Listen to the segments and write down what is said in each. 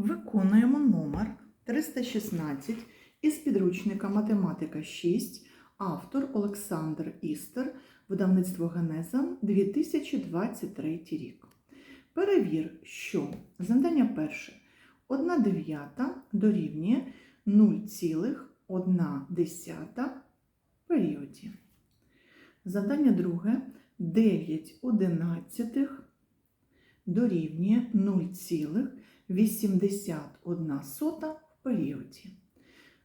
Виконуємо номер 316 із підручника Математика 6, автор Олександр Істер, видавництво Генеза 2023 рік. Перевір, що. Завдання перше. 1 дев'ята дорівнює 0,1 періоді. Завдання друге. 9 одинадцятих дорівнює 0,81 сота в періоді.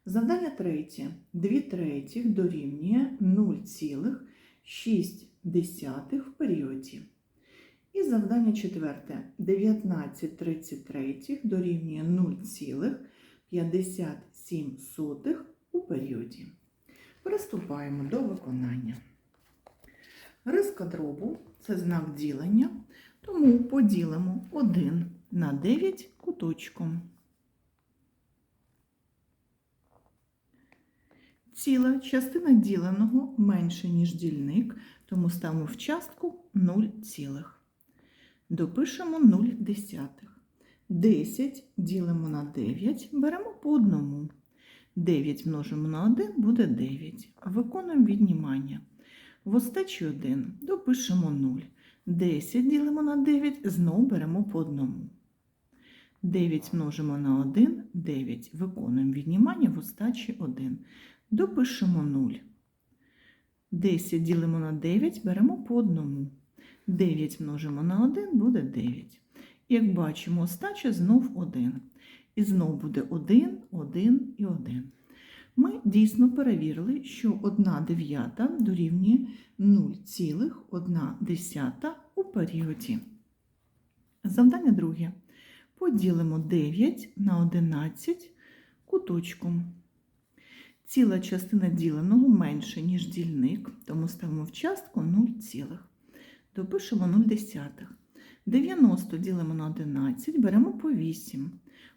Завдання третє 2 третіх дорівнює 0,6 в періоді. І завдання четверте 19 33 дорівнює 0,57 у періоді. Приступаємо до виконання. Риска дробу це знак ділення, тому поділимо 1 на 9 куточком. Ціла частина діленого менше, ніж дільник, тому ставимо в частку 0 цілих. Допишемо 0 десятих. 10 ділимо на 9, беремо по одному. 9 множимо на 1 буде 9. Виконуємо віднімання. В остачі 1 допишемо 0. 10 ділимо на 9, знову беремо по одному. 9 множимо на 1, 9. Виконуємо віднімання в остачі 1. Допишемо 0. 10 ділимо на 9, беремо по одному. 9 множимо на 1 буде 9. Як бачимо, остача знов 1. І знов буде 1, 1 і 1. Ми дійсно перевірили, що 1 дев'ята дорівнює 0,1 у періоді. Завдання друге. Поділимо 9 на 11 куточком. Ціла частина діленого менше, ніж дільник, тому ставимо в частку 0 цілих. Допишемо 0 десятих. 90 ділимо на 11, беремо по 8.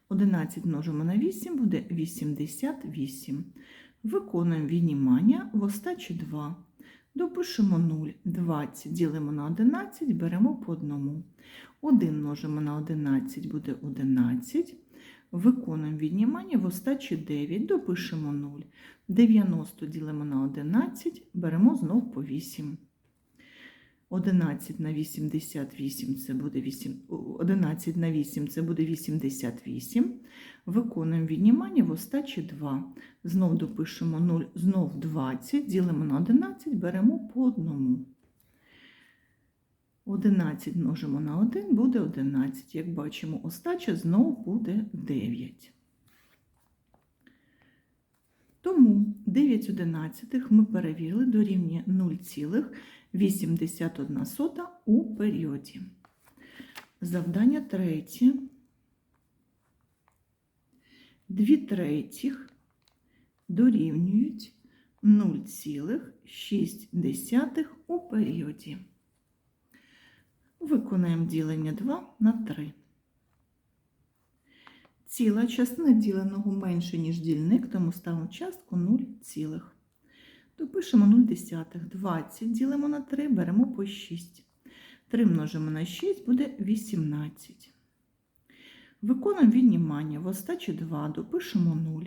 11 множимо на 8 буде 88. Виконуємо віднімання в остачі 2. Допишемо 0. 20 ділимо на 11, беремо по одному. 1 множимо на 11 буде 11. Виконуємо віднімання в остачі 9, допишемо 0. 90 ділимо на 11, беремо знов по 8. 11 на 88 це буде 8, 11 на 8 це буде 88. Виконуємо віднімання в остачі 2. Знов допишемо 0, знов 20, ділимо на 11, беремо по одному. 11 множимо на 1 буде 11. Як бачимо, остача знов буде 9. Тому 9 одинадцятих ми перевірили дорівнює 0,81 у періоді. Завдання третє. 2 третіх дорівнюють 0,6 у періоді. Виконаємо ділення 2 на 3. Ціла частина діленого менше, ніж дільник, тому ставимо частку 0 цілих. Допишемо 0 десятих. 20 ділимо на 3, беремо по 6. 3 множимо на 6 буде 18. Виконуємо віднімання. В остачі 2 допишемо 0.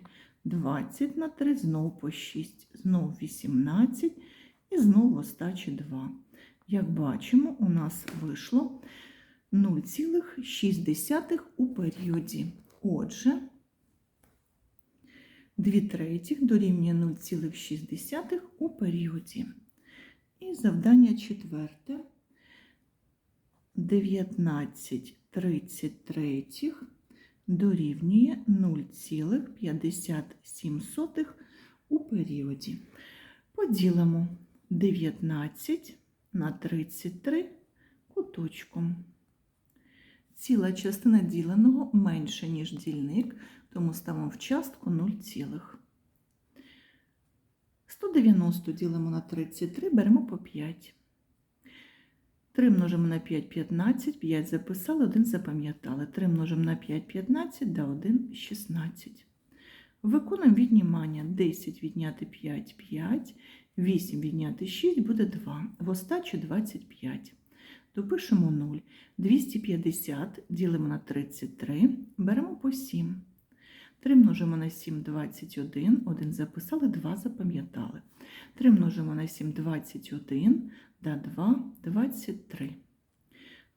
20 на 3, знову по 6, знову 18 і знову в остачі 2. Як бачимо, у нас вийшло 0,6 у періоді. Отже, 2 третіх дорівнює 0,6 у періоді. І завдання четверте. 19 33 дорівнює 0,57 у періоді. Поділимо 19 на 33 куточком. Ціла частина діленого менше, ніж дільник, тому ставимо в частку 0 цілих. 190 ділимо на 33, беремо по 5. 3 множимо на 5 15, 5 записали, 1 запам'ятали. 3 множимо на 5 15, да 1 16. Виконуємо віднімання 10 відняти 5 5, 8 відняти 6 буде 2. В остачі 25. Допишемо 0. 250 ділимо на 33, беремо по 7. 3 множимо на 7 – 21, 1 записали, 2 запам'ятали. 3 множимо на 7 – 21, да 2 – 23.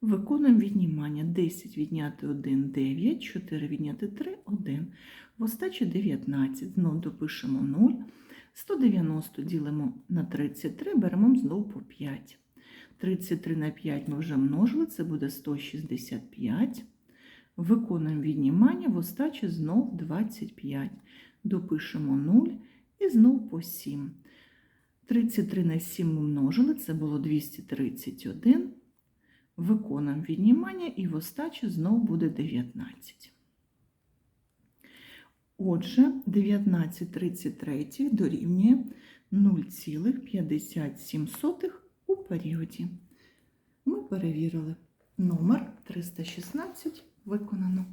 Виконуємо віднімання. 10 відняти 1 – 9, 4 відняти 3 – 1. В остачі 19. Знову допишемо 0. 190 ділимо на 33, беремо знову по 5. 33 на 5 ми вже множили, це буде 165. Виконуємо віднімання, в остачі знов 25. Допишемо 0 і знов по 7. 33 на 7 ми множили, це було 231. Виконуємо віднімання і в остачі знов буде 19. Отже, 1933 дорівнює 0,57 у періоді. Ми перевірили. Номер 316 виконано.